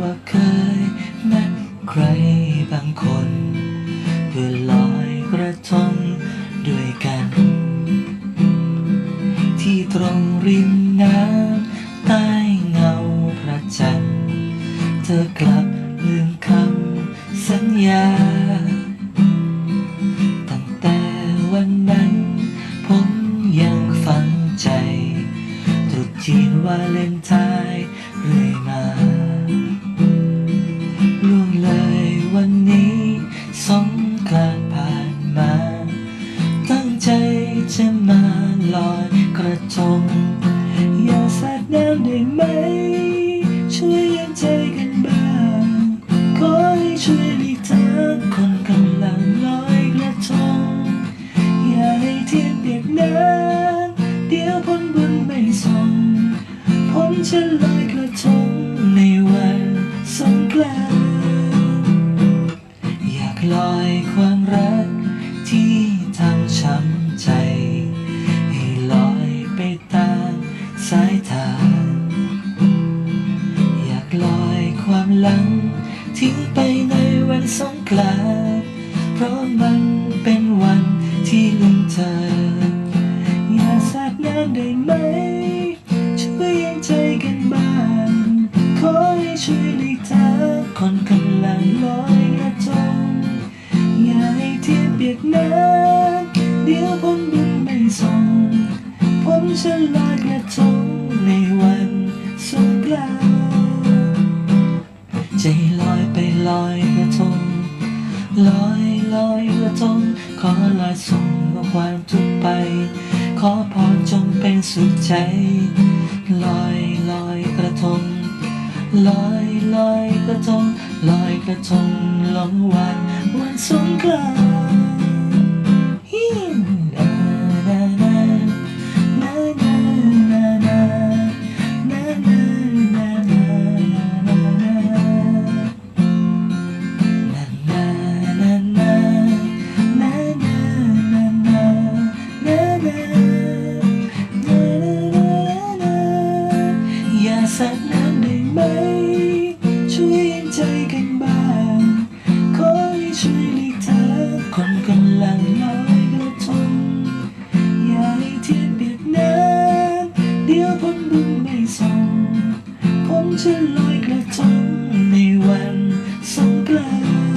ว่าเคยนะใครบางคน เพื่อลอยกระทงด้วยกัน ที่ตรงริมน้ำใต้เงาพระจันทร์ เธอกลับลืมคำสัญญา ตั้งแต่วันนั้น ผมยังฝังใจตรุษจีนวาเลนไทน์เรื่อยมา สงกรานผ่านมา ตั้งใจจะมาลอยกระทงอย่าสาดน้ำได้ไหม ช่วยยังใจกันบ้างขอให้ช่วยหลีกทางคนกำลังลอยกระทงอย่าให้เทียนเปียกน้ำเดี๋ยวผลบุญไม่ส่งผมจะลอยกระทงในวันสงกรานต์อย ลอยความรักที่ทำช้ำใจ ให้ลอยไปตามสายทางอยากลอยความหลัง ทิ้งไปในวันสงกรานต์เพราะมันเป็นวันที่ลืมเธอ เปียกน้ำเดี๋ยวผมบุญไม่ส่งผมจะลอยกระทงในวันสงกรานต์ใจลอยไปลอยกระทงลอยลอยกระทงขอลอยส่งเอาความทุกข์ไป ขอพรจงเป็นสุขใจลอยลอยกระทงลอยลอยกระทงลอยกระทงลงวันวันสงกรานต์ ได้ไหม ช่วยเห็นใจกันบ้าง ขอให้ช่วยหลีกทางคนกำลังลอยกระทงอย่าให้เทียนเปียกน้ำเดี๋ยวผมบุญไม่ส่ง ผมจะลอยกระทงในวันสงกรานต์